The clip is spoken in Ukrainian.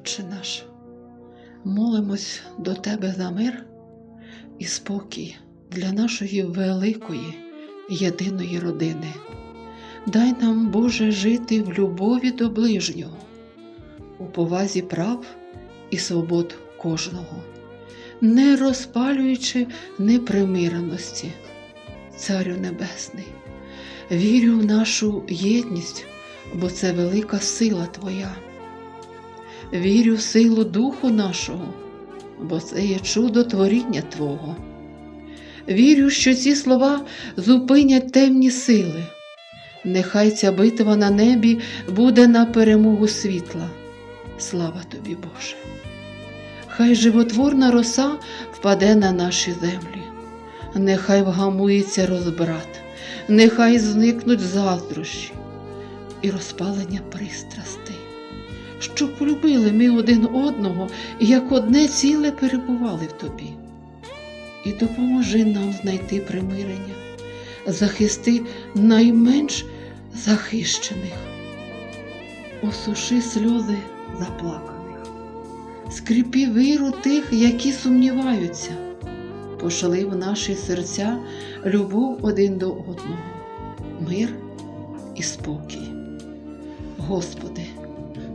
Отче наш, молимось до Тебе за мир і спокій для нашої великої єдиної родини. Дай нам, Боже, жити в любові до ближнього, у повазі прав і свобод кожного, не розпалюючи непримиреності. Царю Небесний, вірю в нашу єдність, бо це велика сила Твоя. Вірю в силу Духу нашого, бо це є чудо творіння Твого. Вірю, що ці слова зупинять темні сили. Нехай ця битва на небі буде на перемогу світла. Слава тобі, Боже! Хай животворна роса впаде на наші землі, нехай вгамується розбрат, нехай зникнуть заздрощі і розпалення пристрастей, щоб полюбили ми один одного і як одне ціле перебували в тобі. І допоможи нам знайти примирення, захисти найменш захищених, осуши сльози заплаканих, скріпі віру тих, які сумніваються, пошли в наші серця любов один до одного, мир і спокій. Господи,